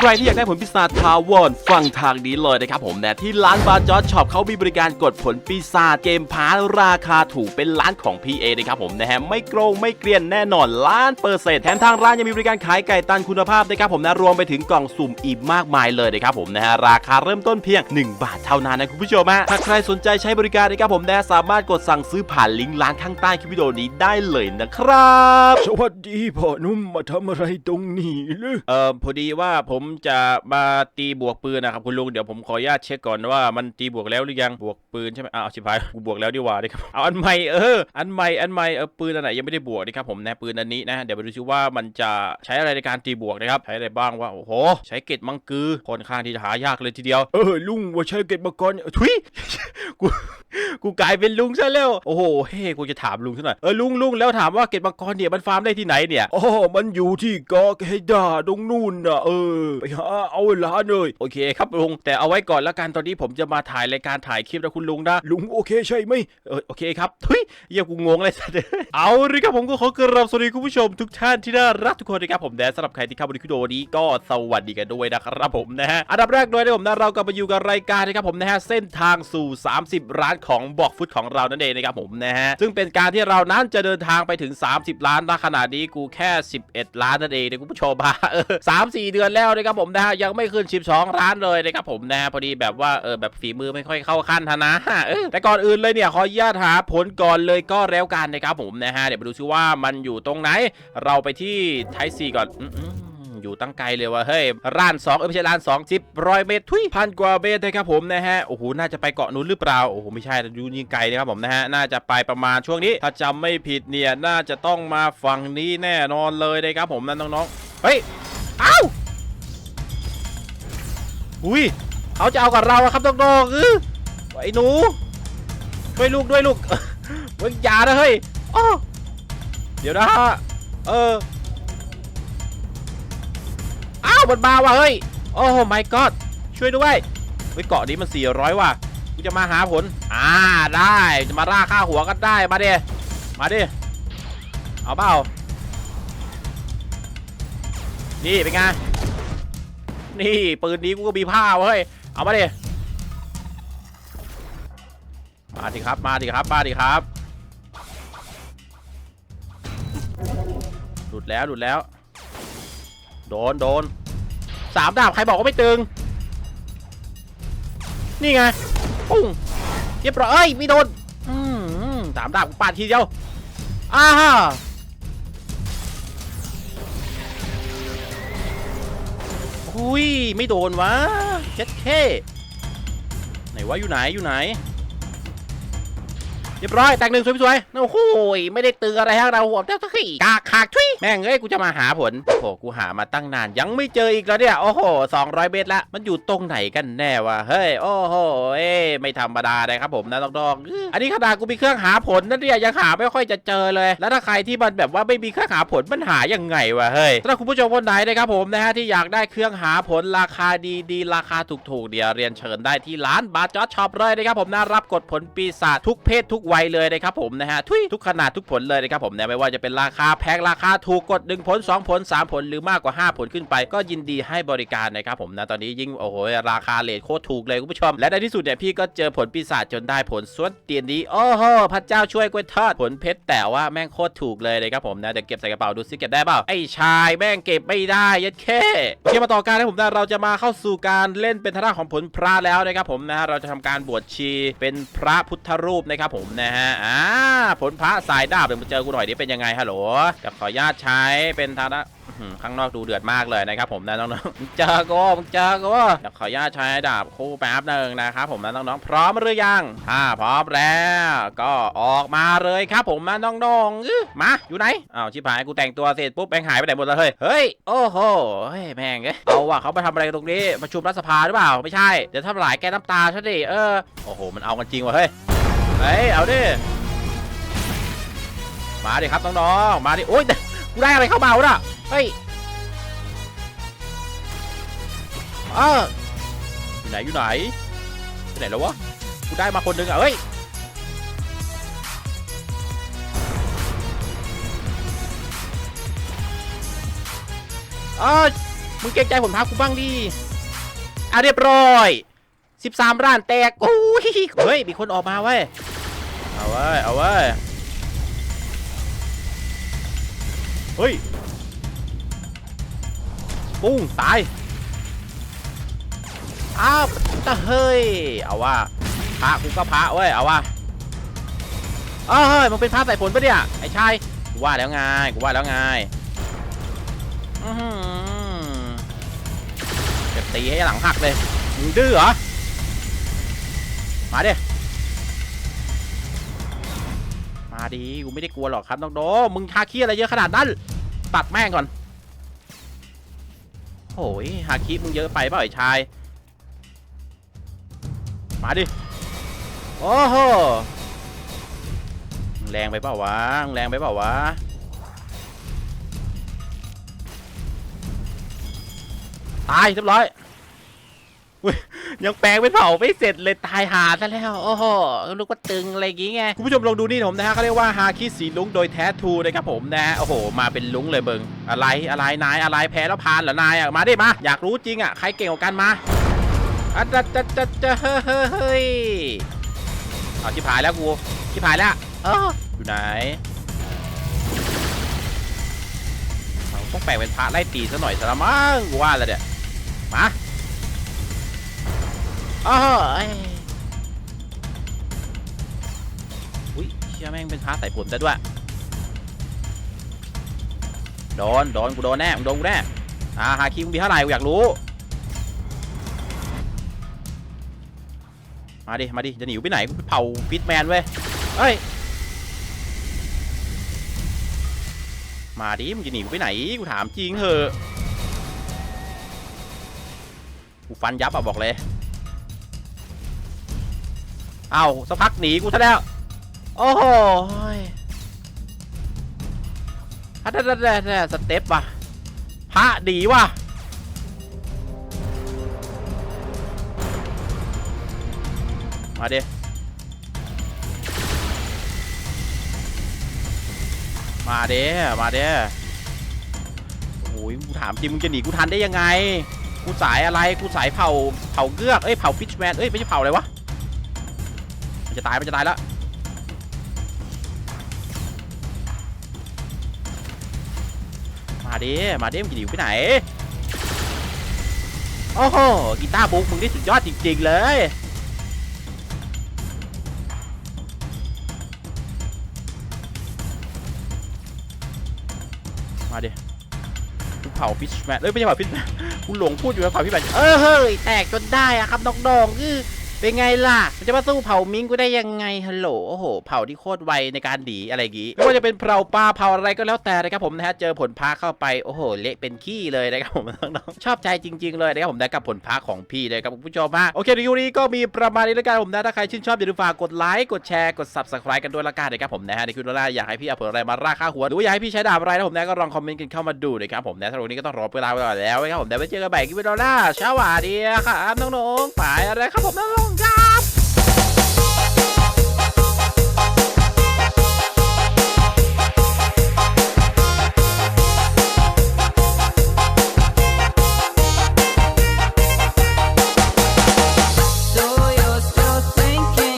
ใครที่อยากได้ผลปีศาจทาวอนฟังทางนี้เลยนะครับผมนะที่ร้านบาจอร์ช็อปเขามีบริการกดผลปีศาจเกมพาร์ทราคาถูกเป็นร้านของ PA นะครับผมนะฮะไม่โกงไม่เกลียนแน่นอนล้านเปอร์เซ็นต์แถมทางร้านยังมีบริการขายไก่ตันคุณภาพนะครับผมนะรวมไปถึงกล่องสุ่มอีกมากมายเลยนะครับผมนะฮะราคาเริ่มต้นเพียง 1 บาทเท่านั้นนะคุณผู้ชมฮะถ้าใครสนใจใช้บริการนะครับผมนะสามารถกดสั่งซื้อผ่านลิงก์ร้านข้างใต้คลิปวิดีโอนี้ได้เลยนะครับ สวัสดีพ่อหนุ่มมาทำอะไรตรงนี้หรือเออพอดีว่าผมจะมาตีบวกปืนนะครับคุณลุงเดี๋ยวผมขออนุญาตเช็คก่อนว่ามันตีบวกแล้วหรือยังบวกปืนใช่ไหมอ้าวชิบหายกูบวกแล้วดีกว่าดิครับเอาอันใหม่เอออันใหม่อันใหม่เออปืนอันไหนยังไม่ได้บวกนะครับผมนะปืนอันนี้นะเดี๋ยวไปดูซิว่ามันจะใช้อะไรในการตีบวกนะครับใช้อะไรบ้างว่าโอ้โหใช้เกตมังกือค่อนข้างที่จะหายากเลยทีเดียวเออลุงว่าใช้เก็บมาก่อนทุยกู กูกลายเป็นลุงซะแล้ว โอ้โห เฮ้กูจะถามลุงซะหน่อย เออลุงลุงแล้วถามว่าเกตมังกรเนี่ยมันฟาร์มได้ที่ไหนเนี่ยอ๋อมันอยู่ที่เกาะเฮดาตรงนู่นนะเออ ไปหาเอาเวลาเลยโอเคครับลุง แต่เอาไว้ก่อนแล้วกันตอนนี้ผมจะมาถ่ายรายการถ่ายคลิปนะคุณลุงนะ ลุงโอเคใช่ไหมเออโอเคครับทุยเยี่ยกูงงเลยสัตว์เอาเลยครับผมก็ขอกราบสวัสดีคุณผู้ชมทุกท่านที่น่ารักทุกคนนะครับผมแดนสำหรับใครที่เข้ามาดูคลิปวิดีโอนี้ก็สวัสดีกันด้วยนะครับผมนะฮะอันดับแรกด้วยนะผมนะเรากลับมาอยู่กับรายการนะครับผมนะฮะเส้นทางสู่ 30ล้านของของบอกฟุตของเรานั่นเองนะครับผมนะฮะซึ่งเป็นการที่เรานั้นจะเดินทางไปถึง 30 ล้านณขณะนี้กูแค่ 11 ล้านนั่นเองนะคุณผู้ชมฮะสามสี่เดือนแล้วนะครับผมนะฮะยังไม่ขึ้น12ล้านเลยนะครับผมนะฮะพอดีแบบว่าเออแบบฝีมือไม่ค่อยเข้าขั้นทนะเออแต่ก่อนอื่นเลยเนี่ยขออนุญาตหาผลก่อนเลยก็แล้วกันนะครับผมนะฮะเดี๋ยวมาดูซิว่ามันอยู่ตรงไหน เราไปที่ไทซีก่อน อยู่ตั้งไกลเลยว่ะเฮ้ยร้าน2เออไม่ใช่ร้าน2จิบร้อยเมตรทุยพันกว่าเมตรนะครับผมนะฮะโอ้โหน่าจะไปเกาะนู้นหรือเปล่าโอ้โหไม่ใช่ดูยิงไกลนะครับผมนะฮะน่าจะไปประมาณช่วงนี้ ถ้าจำไม่ผิดเนี่ยน่าจะต้องมาฝั่งนี้แน่นอนเลยนะครับผมนะน้องๆเฮ้ยเอ้าอุ้ยเขาจะเอากับเราครับน้องๆเออไอ้หนูช่วยลูกด้วยลูกมึงอย่านะเฮ้ยอ้อเดี๋ยวนะฮะเออ อ้าวมันมาว่ะเฮ้ย โอ้โห my god ช่วยด้วยเฮ้ยเกาะนี้มัน 400 ว่ะกูจะมาหาผล อ่าได้จะมาล่าค่าหัวกันได้มาดิมาดิเอาเปล่านี่เป็นไงนี่ปืนนี้กูก็มีผ้าเว้ยเอามาดิมาดิครับมาดิครับมาดิครับหลุดแล้วหลุดแล้ว โดนโดน สามดาบใครบอกว่าไม่ตึง นี่ไงปุ้งเรียบร้อยเอ้ยไม่โดนอืมสามดาบปาดทีเดียวอ้าฮะอุ้ยไม่โดนวะเจ็ดเคไหนวะอยู่ไหนอยู่ไหน เรียบร้อยแตกหนึ่งสวยๆโอ้โหไม่ได้ตึงอะไรฮะเราหัวเจ้าตะขี้กากขากทุยแม่งเอ้ยกูจะมาหาผลโอ้โหกูหามาตั้งนานยังไม่เจออีกแล้วเนี่ยโอ้โห200 เมตรละมันอยู่ตรงไหนกันแน่วะเฮ้ยโอ้โหเอ้ไม่ธรรมดาเลยครับผมนะน้องๆอันนี้ขนาดกูมีเครื่องหาผลนั่นเนี่ยยังหาไม่ค่อยจะเจอเลย แล้วถ้าใครที่มันแบบว่าไม่มีเครื่องหาผลมันหายังไงวะเฮ้ยถ้าคุณผู้ชมคนไหนนะครับผมนะฮะที่อยากได้เครื่องหาผลราคาดีๆราคาถูกๆเดี๋ยวเรียนเชิญได้ที่ร้านบาจอดช็อปเลยนะครับผมนะรับกดผลปีศาจทุกเพศทุกวัยเลยนะครับผมนะฮะทุยทุกขนาดทุกผลเลยนะครับผมนะไม่ว่าจะเป็นราคาแพงราคาถูกกด1ผล 2 ผล 3 ผลหรือมากกว่า 5 ผลขึ้นไป ก็ยินดีให้บริการนะครับผมนะตอนนี้ยิ่งโอ้โหราคาเลทโคตรถูกเลยคุณผู้ชม และในที่สุดเนี่ยพี่ก็เจอผลปีศาจจนได้ผลสวนเตียนดีโอ้โหพระเจ้าช่วยกล้วยทอดผลเพชรแต่ว่าแม่งโคตรถูกเลยนะครับผมนะเดี๋ยวเก็บใส่กระเป๋าดูซิเก็บได้เปล่าไอ้ชายแม่งเก็บไม่ได้ยัดแค่โอเคมาต่อการนะผมนะเราจะมาเข้าสู่การเล่นเป็นทางด้าของผลพระแล้วนะครับผมนะเราจะทำการบวชชีเป็นพระพุทธรูปนะครับผมนะฮะอ่าผลพระสายดาบเดี๋ยวมาเจอกูหน่อยดิเป็นยังไงฮัลโหลจะขออนุญาตใช้เป็นทางด้าข้างนอกดูเดือดมากเลยนะครับผมนะน้องๆมึงเจอกูมึงเจอกูเดี๋ยวขออนุญาตใช้ดาบคู่แป๊บหนึ่งนะครับผมนะน้องๆพร้อมหรือยังถ้าพร้อมแล้ว ก็ออกมาเลยครับผมนะน้องน้อมาอยู่ไหนอ้าวชิบหายกูแต่งตัวเสร็จปุ๊บแม่งหายไปไหนหมดเลยเฮ้ยโอ้โหเฮ้ยแม่งเอ้ยเอาว่ะเขามาทำอะไรตรงนี้ประชุมรัฐสภาหรือเปล่าไม่ใช่เดี๋ยวทำลายแกน้ำตาฉันดิเออโอ้โหมันเอากันจริงว่ะเฮ้ย เฮ้ยเอาดิ มาดิครับน้องๆ มาดิ โอ๊ยกูได้อะไรเข้ามาวะน่ะเฮ้ยเอออยู่ไหนอยู่ไหนไปไหนแล้ววะ กูได้มาคนหนึ่งอะเฮ้ย เออมึงเกรงใจผลพากูบ้างดิอะเรียบร้อย 13ร้านแตกโอ้ยเฮ้ย มีคนออกมาเว้ย เอาเว้เอาเว้เฮ้ยปุ้งตายอ้าวตะเฮ้ยเอาว่าพระกูก็พระเว้ยเอาว่าเอ้ยมันเป็นพระใส่ผลปะเนี่ยไอ้ชายกูว่าแล้วไงกูว่าแล้วไงจะตีให้หลังหักเลยมึงดื้อเหรอมาเดิ มาดิกูไม่ได้กลัวหรอกครับน้องโดมึงทาขี้อะไรเยอะขนาดนั้นตัดแม่งก่อนโอ้ยฮาคิมึงเยอะไปเปล่าไอ้ชาย มาดิโอ้โหแรงไปเปล่าวะแรงไปเปล่าวะตายเรียบร้อย ยยังแปลงเป็นเผาไม่เสร็จเลยตายหาซะแล้วโอ้โหลูกว่าตึงอะไรอย่างงี้ไงคุณผู้ชมลองดูนี่ผมนะฮะเขาเรียกว่าฮาคิสีลุงโดยแท้ทูนะครับผมนะฮะโอ้โห มาเป็นลุงเลยเบิงอะไรอะไรนายอะไรแพ้แล้วพานเหรอนายอะมาดิมาอยากรู้จริงอะใครเก่งกว่ากันมาอะจะจะจะจะเฮ้ยเฮ้ยเฮ้ยเอาชิบหายแล้วกูชิบหายแล้วเอออยู่ไหนเอาต้องแปลงเป็นพระไล่ตีซะหน่อยซะละมั้งกูว่าแล้วเนี่ยมา อ้าวเอ้ยอุ้ยเชี่ยแม่งเป็นพระใส่ผลซะด้วยโดนโดนกูโดนแน่มึงโดนกูแน่อ่าฮาคิมึงมีเท่าไหร่กูอยากรู้ มาดิ มาดิ จะหนีไปไหนกูไปเผาฟิตแมนเว้ยเฮ้ย มาดิ มึงจะหนีกูไปไหน กูถามจริงเหอะ กูฟันยับอะบอกเลย เอาสักพักหนีกูซะแล้ว โอ้โหฮัดดัดดัดสเต็ปว่ะพระดีว่ะมาดิมาเด้มาเด้โอ้ยกูถามจริงมึงจะหนีกูทันได้ยังไง กูสายอะไร กูสายเผา เผาเงือก เอ้ย เผาฟิชแมน เอ้ย ไม่ใช่เผาอะไรวะ มันจะตายมันจะตายแล้วมาดิมาดิมึงจะหนีไปไหนโอ้โหกีตาร์บุกมึงนี่สุดยอดจริงๆเลยมาดิกูเผาฟิชแมนเอ้ยไม่ใช่เผาฟิชแมนกูหลงพูดอยู่ว่าเผาฟิชแมนเออเฮ้ยแตกจนได้อะครับน้องๆคือ เป็นไงล่ะมันจะมาสู้เผามิงกูได้ยังไงฮัลโหลโอ้โห เผาที่โคตรไวในการดีอะไรอย่างงี้ไม่ว่าจะเป็นเผาปลาเผาอะไรก็แล้วแต่นะครับผมนะฮะเจอผลพาเข้าไปโอ้โหเละเป็นขี้เลยนะครับผมน้องๆชอบใจจริง ๆ เลยนะครับผมนะกับผลพาของพี่เลยครับคุณผู้ชมฮะโอเครีวิวนี้ก็มีประมาณนี้แล้วกันผมนะถ้าใครชื่นชอบอย่าลืมฝากกดไลค์กดแชร์กด subscribe กันด้วยละกันนะครับผมนะฮะในคลิปหน้าอยากให้พี่เอาผลอะไรมาราคาหัวหรือว่าอยากให้พี่ใช้ดาบอะไรนะผมนะก็ลองคอมเมนต์กันเข้ามาดูนะครับผมนะสำหรับวันนี้ก็ต้องรอเวลาไปก่อนแล้วนะครับผมเดี๋ยวไปเจอกันใหม่คลิปวิดีโอหน้าเช้าวันดีครับน้องๆไปอะไรครับผมน้องๆครับ